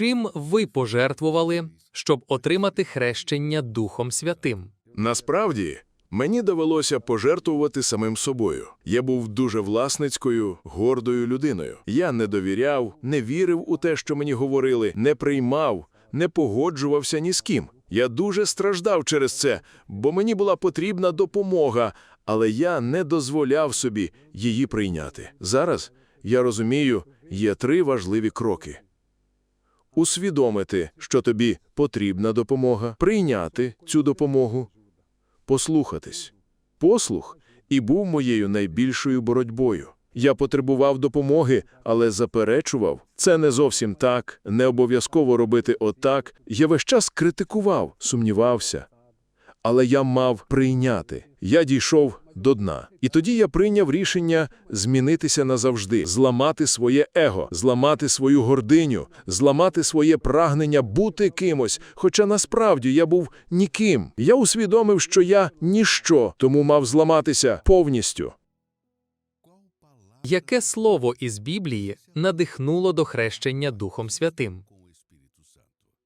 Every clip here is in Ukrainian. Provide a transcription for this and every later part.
Чим ви пожертвували, щоб отримати хрещення Духом Святим? Насправді, мені довелося пожертвувати самим собою. Я був дуже власницькою, гордою людиною. Я не довіряв, не вірив у те, що мені говорили, не приймав, не погоджувався ні з ким. Я дуже страждав через це, бо мені була потрібна допомога, але я не дозволяв собі її прийняти. Зараз я розумію, є три важливі кроки. Усвідомити, що тобі потрібна допомога, прийняти цю допомогу, послухатись. Послух і був моєю найбільшою боротьбою. Я потребував допомоги, але заперечував. Це не зовсім так, не обов'язково робити отак. Я весь час критикував, сумнівався. Але я мав прийняти. Я дійшов до дна. І тоді я прийняв рішення змінитися назавжди, зламати своє его, зламати свою гординю, зламати своє прагнення бути кимось, хоча насправді я був ніким. Я усвідомив, що я ніщо, тому мав зламатися повністю. Яке слово із Біблії надихнуло до хрещення Духом Святим?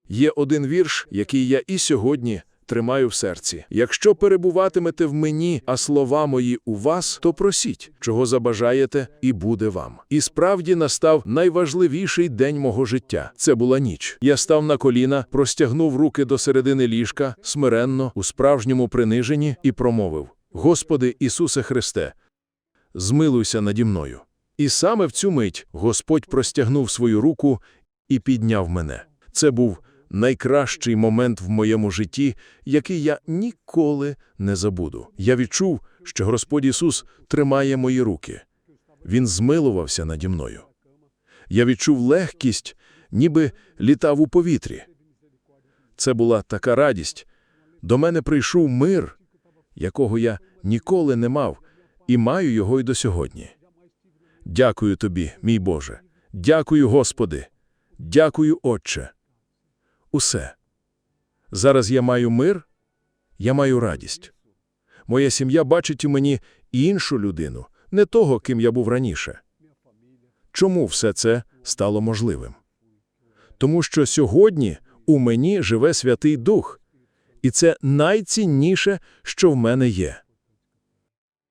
Є один вірш, який я і сьогодні тримаю в серці. Якщо перебуватимете в мені, а слова мої у вас, то просіть, чого забажаєте, і буде вам. І справді настав найважливіший день мого життя. Це була ніч. Я став на коліна, простягнув руки до середини ліжка, смиренно, у справжньому приниженні, і промовив: Господи Ісусе Христе, змилуйся наді мною. І саме в цю мить Господь простягнув свою руку і підняв мене. Це був найкращий момент в моєму житті, який я ніколи не забуду. Я відчув, що Господь Ісус тримає мої руки. Він змилувався наді мною. Я відчув легкість, ніби літав у повітрі. Це була така радість. До мене прийшов мир, якого я ніколи не мав, і маю його й до сьогодні. Дякую тобі, мій Боже. Дякую, Господи. Дякую, Отче. Усе. Зараз я маю мир, я маю радість. Моя сім'я бачить у мені іншу людину, не того, ким я був раніше. Чому все це стало можливим? Тому що сьогодні у мені живе Святий Дух, і це найцінніше, що в мене є.